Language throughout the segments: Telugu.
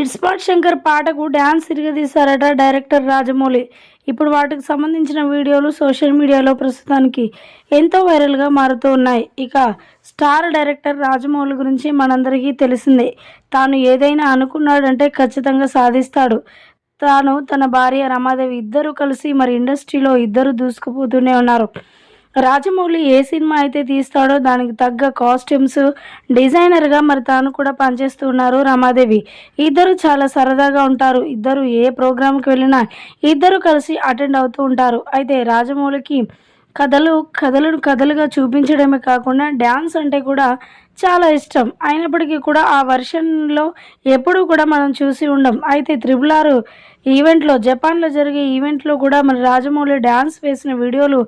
ఇట్స్పాట్ శంకర్ పాటకు డ్యాన్స్ తిరగదీశారట డైరెక్టర్ రాజమౌళి. ఇప్పుడు వాటికి సంబంధించిన వీడియోలు సోషల్ మీడియాలో ప్రస్తుతానికి ఎంతో వైరల్గా మారుతూ ఉన్నాయి. ఇక స్టార్ డైరెక్టర్ రాజమౌళి గురించి మనందరికీ తెలిసిందే. తాను ఏదైనా అనుకున్నాడంటే ఖచ్చితంగా సాధిస్తాడు. తాను తన భార్య రమాదేవి ఇద్దరు కలిసి మరి ఇండస్ట్రీలో ఇద్దరు దూసుకుపోతూనే ఉన్నారు. రాజమౌళి ఏ సినిమా అయితే తీస్తాడో దానికి తగ్గ కాస్ట్యూమ్స్ డిజైనర్గా మరి తాను కూడా పనిచేస్తూ ఉన్నారు రమాదేవి. ఇద్దరు చాలా సరదాగా ఉంటారు. ఇద్దరు ఏ ప్రోగ్రాంకి వెళ్ళినా ఇద్దరు కలిసి అటెండ్ అవుతూ ఉంటారు. అయితే రాజమౌళికి కథలు కథలను కథలుగా చూపించడమే కాకుండా డ్యాన్స్ అంటే కూడా చాలా ఇష్టం. అయినప్పటికీ కూడా ఆ వర్షన్లో ఎప్పుడూ కూడా మనం చూసి ఉండం. అయితే త్రిబుల్ ఆరు ఈవెంట్లో జపాన్లో జరిగే ఈవెంట్లో కూడా మన రాజమౌళి డ్యాన్స్ వేసిన వీడియోలు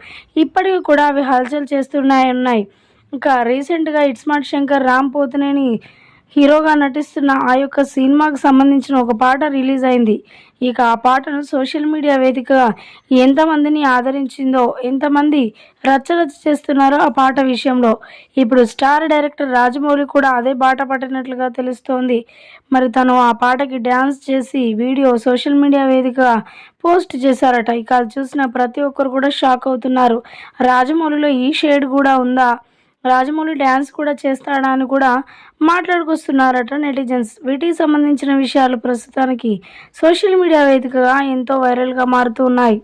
ఇప్పటికీ కూడా అవి హల్చల్ చేస్తున్నాయి ఉన్నాయి. ఇంకా రీసెంట్గా ఇట్స్మార్ట్ శంకర్ రామ్ పోతునేని హీరోగా నటిస్తున్న ఆ యొక్క సినిమాకు సంబంధించిన ఒక పాట రిలీజ్ అయింది. ఇక ఆ పాటను సోషల్ మీడియా వేదికగా ఎంతమందిని ఆదరించిందో ఎంతమంది రచ్చరచ్చ చేస్తున్నారో ఆ పాట విషయంలో ఇప్పుడు స్టార్ డైరెక్టర్ రాజమౌళి కూడా అదే బాట పట్టినట్లుగా తెలుస్తోంది. మరి తను ఆ పాటకి డ్యాన్స్ చేసి వీడియో సోషల్ మీడియా వేదికగా పోస్ట్ చేశారట. ఇక అది చూసిన ప్రతి ఒక్కరు కూడా షాక్ అవుతున్నారు. రాజమౌళిలో ఈ షేడ్ కూడా ఉందా? రాజమౌళి డ్యాన్స్ కూడా చేస్తాడా అని కూడా మాట్లాడుకొస్తున్నారట నెటిజన్స్. వీటికి సంబంధించిన విషయాలు ప్రస్తుతానికి సోషల్ మీడియా వేదికగా ఎంతో వైరల్గా మారుతూ ఉన్నాయి.